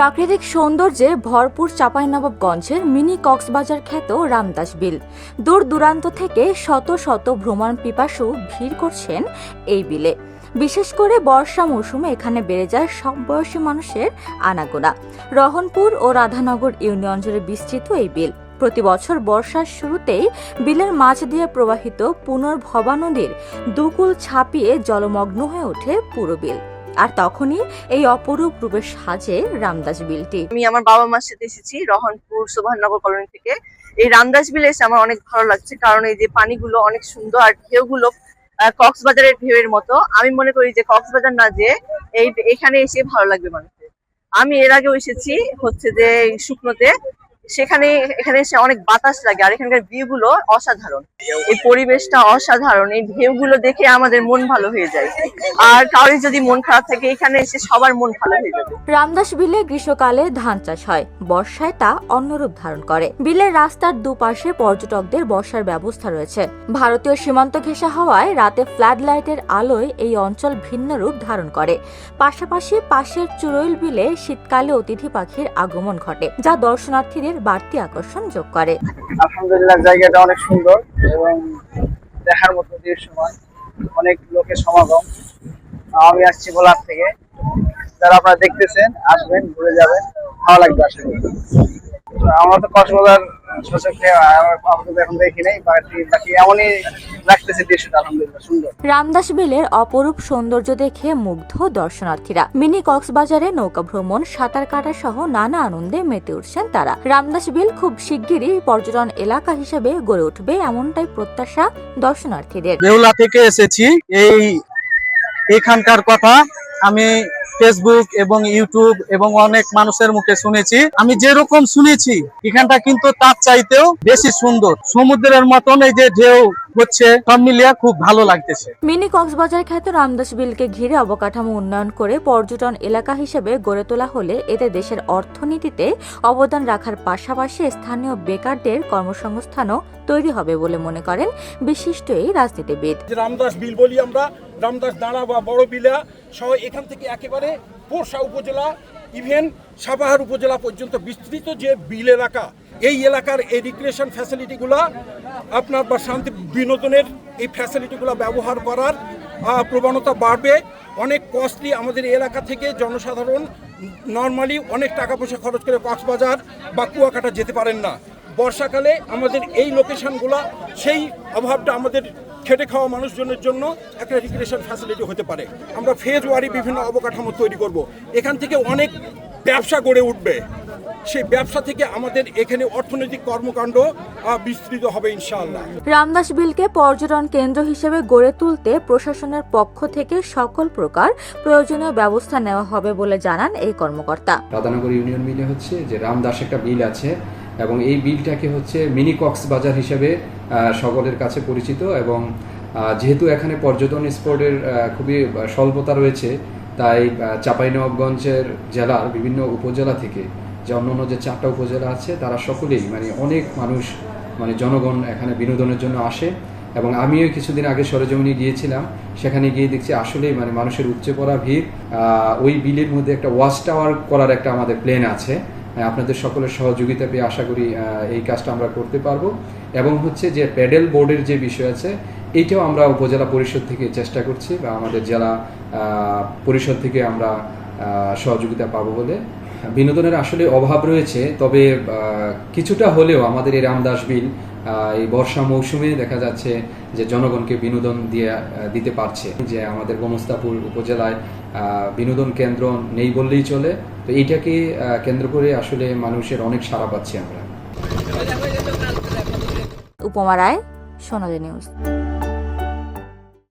প্রাকৃতিক সৌন্দর্যে ভরপুর চাঁপাইনবাবগঞ্জের মিনি কক্সবাজার খ্যাত রামদাস বিল। দূর দূরান্ত থেকে শত শত ভ্রমণ পিপাসু ভিড় করছেন এই বিলে। বিশেষ করে বর্ষা মৌসুমে এখানে বেড়ে যায় সব বয়সী মানুষের আনাগোনা। রহনপুর ও রাধানগর ইউনিয়ন জুড়ে বিস্তৃত এই বিল। প্রতি বছর বর্ষার শুরুতেই বিলের মাছ দিয়ে প্রবাহিত পুনর্ভবা নদীর দুকুল ছাপিয়ে জলমগ্ন হয়ে ওঠে পুরো বিল। আর তখনই এই অপরূপ রূপে সাজে রামদাস বিলটি। আমি আমার বাবা মার সাথে এসেছি রহনপুর সুভাষনগর কলোনি থেকে। এই রামদাস বিল এসে আমার অনেক ভালো লাগছে, কারণ এই যে পানিগুলো অনেক সুন্দর আর ঢেউগুলো কক্সবাজারের ঢেউয়ের মতো। আমি মনে করি যে কক্সবাজার না যে এই, এখানে এসে ভালো লাগবে মানুষের। আমি এর আগেও এসেছি হচ্ছে যে শুকনোতে সেখানে, এখানে এসে অনেক বাতাস লাগে আর এখানকার ভিউ গুলো অসাধারণ। এই পরিবেশটা অসাধারণ, এই ঢেউগুলো দেখে আমাদের মন ভালো হয়ে যায়। আর কারোর যদি মন খারাপ থাকে, এখানে এসে সবার মন ভালো হয়ে যাবে। রামদাস বিলে গ্রীষ্মকালে ধান চাষ হয়, বর্ষায় তা অন্যরূপ ধারণ করে। বিলের রাস্তার দুপাশে পর্যটকদের বসার ব্যবস্থা রয়েছে। ভারতীয় সীমান্ত ঘেঁষা হওয়ায় রাতে ফ্লাড লাইটের আলোয় এই অঞ্চল ভিন্ন রূপ ধারণ করে। পাশাপাশি পাশের চুরইল বিলে শীতকালে অতিথি পাখির আগমন ঘটে, যা দর্শনার্থীদের বাড়তি আকর্ষণ যোগ করে। আলহামদুলিল্লাহ, জায়গাটা অনেক সুন্দর এবং দেখার মতো দৃশ্যমান অনেক লোকের সমাগম। আমি আসছি ভোলার থেকে। যারা আপনারা দেখতেছেন, আসবেন, ঘুরে যাবেন, ভালো লাগবে তো আমরা তো কক্সবাজার সচক্ষে আপাতত এখন দেখি নাই বাকি এমনই লাগতেছে দৃশ্যটা আলহামদুলিল্লাহ সুন্দর। রামদাস বিলের অপরূপ সৌন্দর্য দেখে মুগ্ধ দর্শনার্থীরা। মিনি কক্সবাজারে নৌকা ভ্রমণ সাঁতার কাটা সহ নানা আনন্দে মেতে উঠছেন তারা। রামদাস বিল খুব শিগগিরই পর্যটন এলাকা হিসেবে গড়ে উঠবে এমনটাই প্রত্যাশা দর্শনার্থীদের। বেহুলা থেকে এসেছি। এই এখানকার কথা আমি ফেসবুক এবং ইউটিউব এবং অনেক মানুষের মুখে শুনেছি। আমি যেরকম শুনেছি এখানটা কিন্তু তার চাইতেও বেশি সুন্দর। সমুদ্রের মতন এই যে ঢেউ হচ্ছে সব মিলিয়ে খুব ভালো লাগতেছে। মিনি কক্সবাজার খ্যাত রামদাস বিলকে ঘিরে অবকাঠামো উন্নয়ন করে পর্যটন এলাকা হিসেবে গড়ে তোলা হলে এতে দেশের অর্থনীতিতে অবদান রাখার পাশাপাশি স্থানীয় বেকারদের কর্মসংস্থানও তৈরি হবে বলে মনে করেন বিশিষ্ট এই রাজনীতিবিদ। রামদাস বিল বলি আমরা রামদাস দাঁড়া বা বড় বিলা সহ এখান থেকে একেবারে পোরশা উপজেলা ইভেন সাপাহার উপজেলা পর্যন্ত বিস্তৃত যে বিল এলাকা, এই এলাকার এই রিক্রিয়েশন ফ্যাসিলিটিগুলো আপনার বা শান্তি বিনোদনের এই ফ্যাসিলিটিগুলো ব্যবহার করার প্রবণতা বাড়বে। অনেক কস্টলি আমাদের এলাকা থেকে জনসাধারণ নর্মালি অনেক টাকা পয়সা খরচ করে কক্সবাজার বা কুয়াকাটা যেতে পারেন না। বর্ষাকালে আমাদের এই লোকেশনগুলো সেই অভাবটা আমাদের খেটে খাওয়া মানুষজনের জন্য একটা রিক্রিয়েশন ফ্যাসিলিটি হতে পারে। আমরা ফেজ ওয়ারি বিভিন্ন অবকাঠামো তৈরি করব। এখান থেকে অনেক ব্যবসা গড়ে উঠবে। সেই ব্যবসা থেকে আমাদের এখানে অর্থনৈতিক কর্মকাণ্ড বিস্তৃত হবে ইনশাআল্লাহ। রামদাস বিলকে পর্যটন কেন্দ্র হিসেবে গড়ে তুলতে প্রশাসনের পক্ষ থেকে সকল প্রকার প্রয়োজনীয় ব্যবস্থা নেওয়া হবে বলে জানান এই কর্মকর্তা। রাধানগর ইউনিয়ন মিলে হচ্ছে যে রামদাস একটা বিল আছে। এবং এই বিলটাকে হচ্ছে মিনি কক্সবাজার হিসেবে সকলের কাছে পরিচিত এবং যেহেতু এখানে পর্যটন স্পটের খুবই স্বল্পতা রয়েছে, তাই চাঁপাইনবাবগঞ্জের জেলার বিভিন্ন উপজেলা থেকে যে অন্যান্য যে চারটা উপজেলা আছে, তারা সকলেই মানে অনেক মানুষ মানে জনগণ এখানে বিনোদনের জন্য আসে এবং আমিও কিছুদিন আগে সরেজমিনে গিয়েছিলাম, সেখানে গিয়ে দেখছি আসলেই মানে মানুষের উপচে পড়া ভিড়। ওই বিলের মধ্যে একটা ওয়াচ টাওয়ার করার একটা আমাদের প্ল্যান আছে। আপনাদের সকলের সহযোগিতা পেয়ে আশা করি এই কাজটা আমরা করতে পারব। এবং হচ্ছে যে প্যাডেল বোর্ডের যে বিষয় আছে এইটাও আমরা উপজেলা পরিষদ থেকে চেষ্টা করছি বা আমাদের জেলা পরিষদ থেকে আমরা সহযোগিতা পাবো বলে। বিনোদনের আসলে অভাব রয়েছে, তবে কিছুটা হলেও আমাদের এই রামদাস বিল এই বর্ষা মৌসুমে দেখা যাচ্ছে যে জনগণকে বিনোদন দিয়ে দিতে পারছে। যে আমাদের গোমস্তাপুর উপজেলায় বিনোদন কেন্দ্র নেই বললেই চলে। তো এইটাকে কেন্দ্র করে আসলে মানুষের অনেক সাড়া পাচ্ছি আমরা। উপমা রায়, সোনালী নিউজ।